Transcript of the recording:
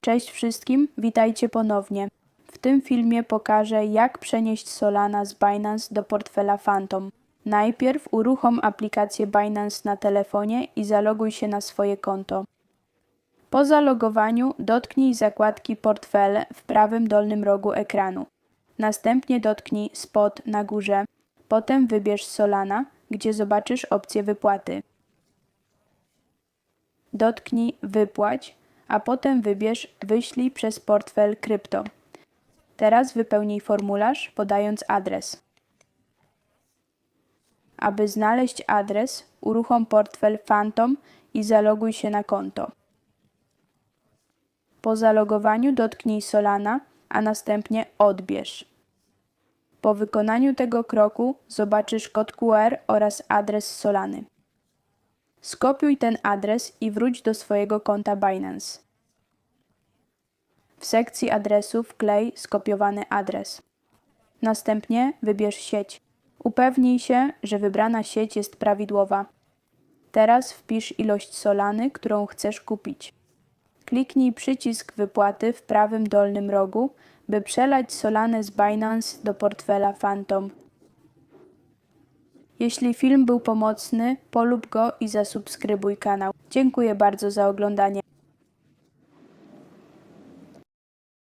Cześć wszystkim, witajcie ponownie. W tym filmie pokażę jak przenieść Solana z Binance do portfela Phantom. Najpierw uruchom aplikację Binance na telefonie i zaloguj się na swoje konto. Po zalogowaniu dotknij zakładki Portfele w prawym dolnym rogu ekranu. Następnie dotknij Spot na górze. Potem wybierz Solana, gdzie zobaczysz opcję wypłaty. Dotknij Wypłać, a potem wybierz Wyślij przez portfel krypto. Teraz wypełnij formularz, podając adres. Aby znaleźć adres, uruchom portfel Phantom i zaloguj się na konto. Po zalogowaniu dotknij Solana, a następnie odbierz. Po wykonaniu tego kroku zobaczysz kod QR oraz adres Solany. Skopiuj ten adres i wróć do swojego konta Binance. W sekcji adresów wklej skopiowany adres. Następnie wybierz sieć. Upewnij się, że wybrana sieć jest prawidłowa. Teraz wpisz ilość solany, którą chcesz kupić. Kliknij przycisk wypłaty w prawym dolnym rogu, by przelać solanę z Binance do portfela Phantom. Jeśli film był pomocny, polub go i zasubskrybuj kanał. Dziękuję bardzo za oglądanie.